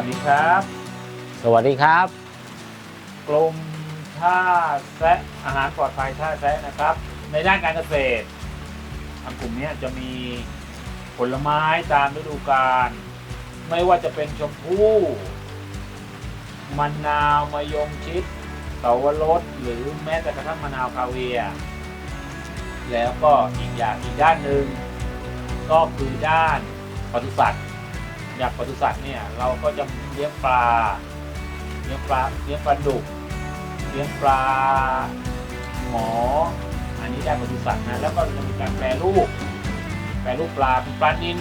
วัสดีครับ สวัสดีครับ กรมท่าแซะอาหารปลอดภัยท่าแซะนะครับ ในด้านการเกษตรทางกลุ่มเนี้ยจะมีผลไม้ตามฤดูกาลไม่ว่าจะเป็นชมพู่มะนาวมะยงชิดเตาวรสหรือแม้แต่กระทั่งมะนาวคาเวียร์แล้วก็อีกอย่างอีกด้านหนึ่งก็คือด้านปศุสัตว์ อย่างปศุสัตว์เนี่ยเราก็จะเลี้ยงปลาเลี้ยงปลาเลี้ยงปลาดุกเลี้ยงปลาหมอ อันนี้ได้ปศุสัตว์นะแล้วก็จะมีการแปรรูป แปรรูปปลาเป็นปลานิน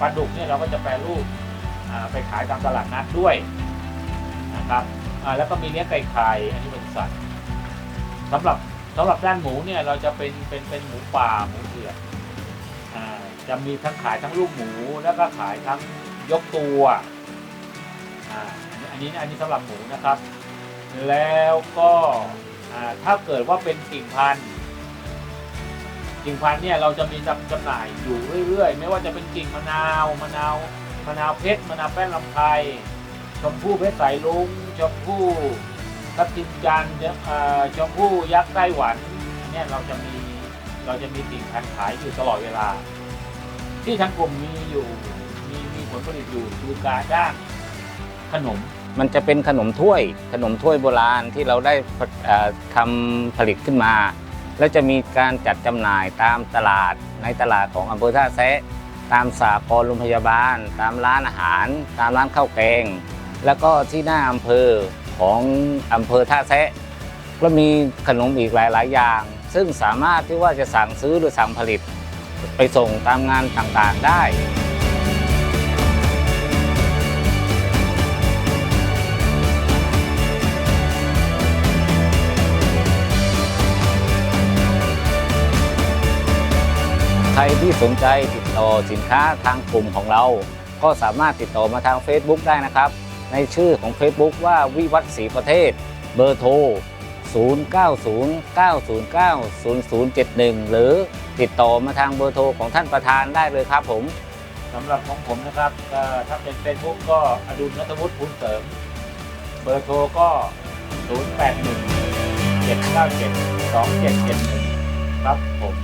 ปลาดุกเนี่ยเราก็จะแปรรูปไปขายตามตลาดนัดด้วยนะครับแล้วก็มีเลี้ยงไก่ไข่อันนี้ปศุสัตว์สำหรับสำหรับด้านหมูเนี่ยเราจะเป็นเป็นเป็นหมูป่าหมูเผือกอ่า จะมีทั้งขายทั้งลูกหมูแล้วก็ขายทั้งยกตัวอ่าอันนี้อันนี้สำหรับหมูนะครับ แล้วก็ถ้าเกิดว่าเป็นกิ่งพันธุ์กิ่งพันธุ์เนี่ยเราจะมีจำจำหน่ายอยู่เรื่อยๆ ไม่ว่าจะเป็นกิ่งมะนาวมะนาวมะนาวเพชรมะนาวแป้นลำไพรชมพู่เพชรสายลุงชมพู่ทับทิมจันทร์ชมพู่ยักษ์ไต้หวันเนี่ยเราจะมีเราจะมีกิ่งพันธุ์ขายอยู่ตลอดเวลา ที่ทางกลุ่มมีอยู่ มีมีผลผลิตอยู่คือการด้านขนม มันจะเป็นขนมถ้วย ขนมถ้วยโบราณที่เราได้เอ่อทำผลิตขึ้นมา แล้วจะมีการจัดจำหน่ายตามตลาดในตลาดของอำเภอท่าแซะตามสากลโรงพยาบาล ตามร้านอาหาร ตามร้านข้าวแกง แล้วก็ที่หน้าอำเภอของอำเภอท่าแซะก็มีขนมอีกหลาย ๆ อย่าง ซึ่งสามารถที่ว่าจะสั่งซื้อหรือสั่งผลิต ไปส่งตามงานต่างๆได้ ใครที่สนใจติดต่อสินค้าทางกลุ่มของเรา ก็สามารถติดต่อมาทาง Facebook ได้นะครับ ในชื่อของ Facebook ว่าวิวัฒศรีประเทศ เบอร์โทร 0909090071 หรือติดต่อมาทางเบอร์โทรของท่านประธานได้เลยครับผมสำหรับของผมนะครับถ้าเป็นเฟซบุ๊กก็อดุลนัทวุฒิภูลเสริม เบอร์โทรก็ 081 797 2771 ครับผม